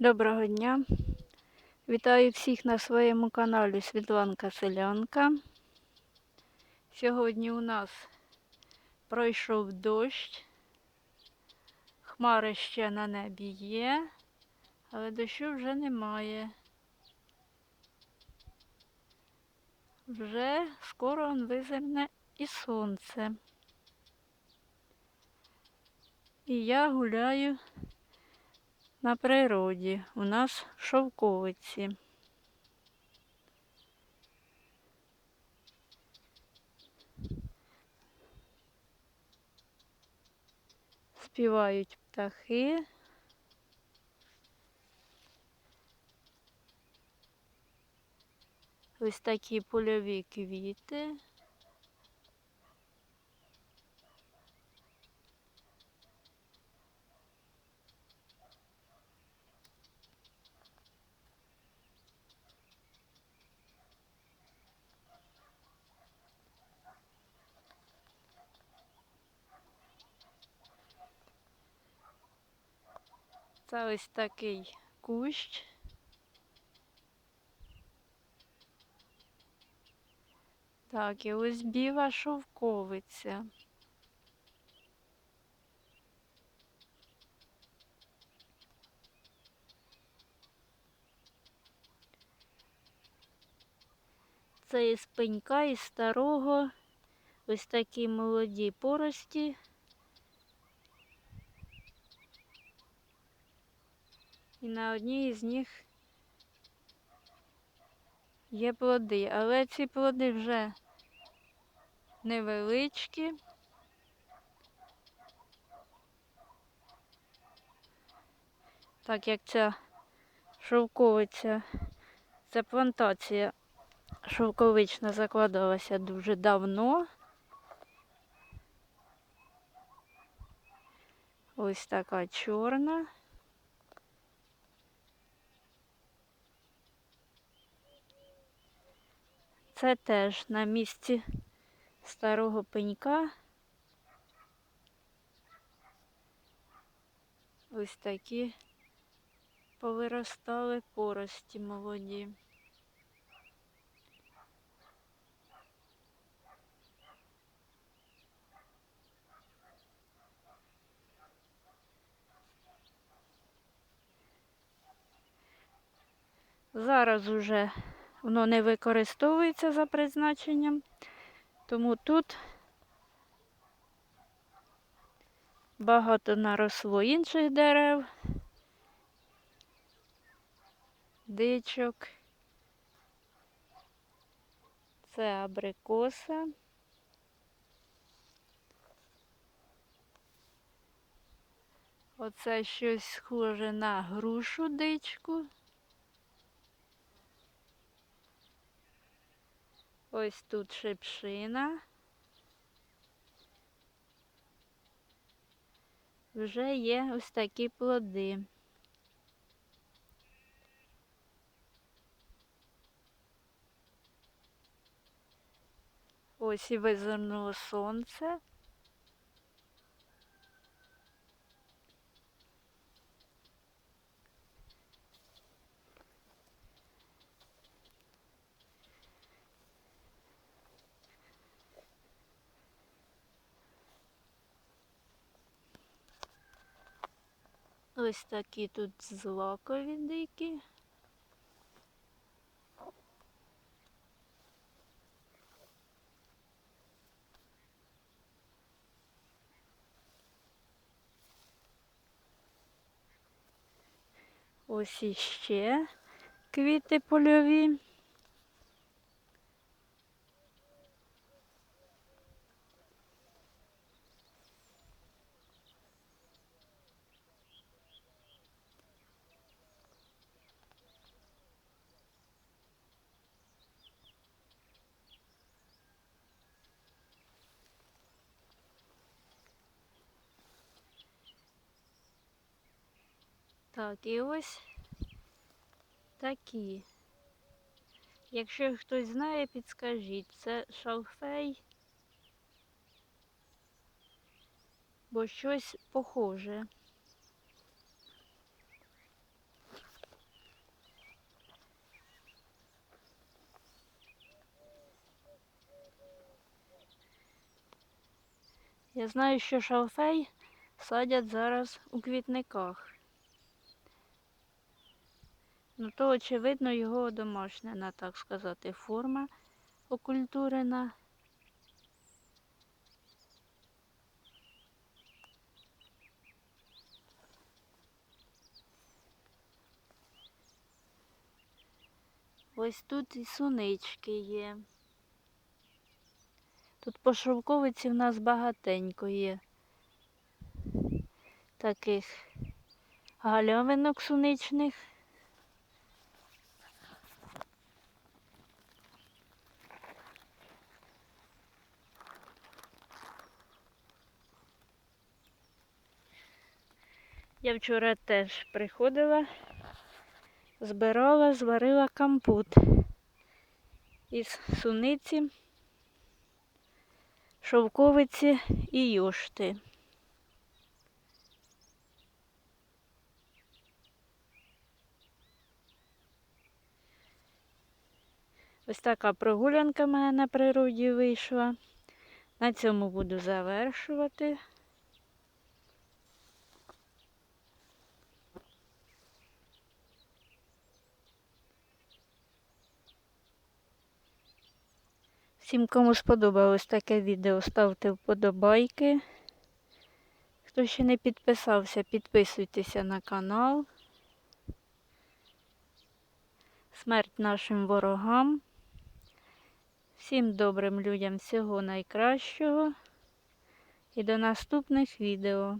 Доброго дня! Вітаю всіх на своєму каналі Світланка Селянка. Сьогодні у нас пройшов дощ, хмари ще на небі є, але дощу вже немає. Вже скоро он визирне і сонце. І я гуляю на природі. У нас шовковиці. Співають птахи. Ось такі польові квіти. Це ось такий кущ. Так, і ось біла шовковиця. Це із пенька, із старого. Ось такі молоді порості. І на одній із них є плоди, але ці плоди вже невеличкі. Так як ця шовковиця, ця плантація шовковична закладалася дуже давно. Ось така чорна. Це теж на місці старого пенька. Ось такі повиростали порості молоді. Зараз уже воно не використовується за призначенням, тому тут багато наросло інших дерев, дичок. Це абрикоса. Оце щось схоже на грушу дичку. Ось тут шипшина. Вже є ось такі плоди. Ось і визирнуло сонце. Ось такі тут злакові дикі. Ось іще квіти польові. Так, і ось такі. Якщо хтось знає, підскажіть. Це шалфей, бо щось похоже. Я знаю, що шалфей садять зараз у квітниках. Ну, то, очевидно, його домашня, так сказати, форма окультурена. Ось тут і сунички є. Тут по шовковиці в нас багатенько є таких гальовинок суничних. Я вчора теж приходила, збирала, зварила компот із суниці, шовковиці і юшти. Ось така прогулянка в мене на природі вийшла. На цьому буду завершувати. Всім, кому сподобалось таке відео, ставте вподобайки. Хто ще не підписався, підписуйтеся на канал. Смерть нашим ворогам. Всім добрим людям всього найкращого. І до наступних відео.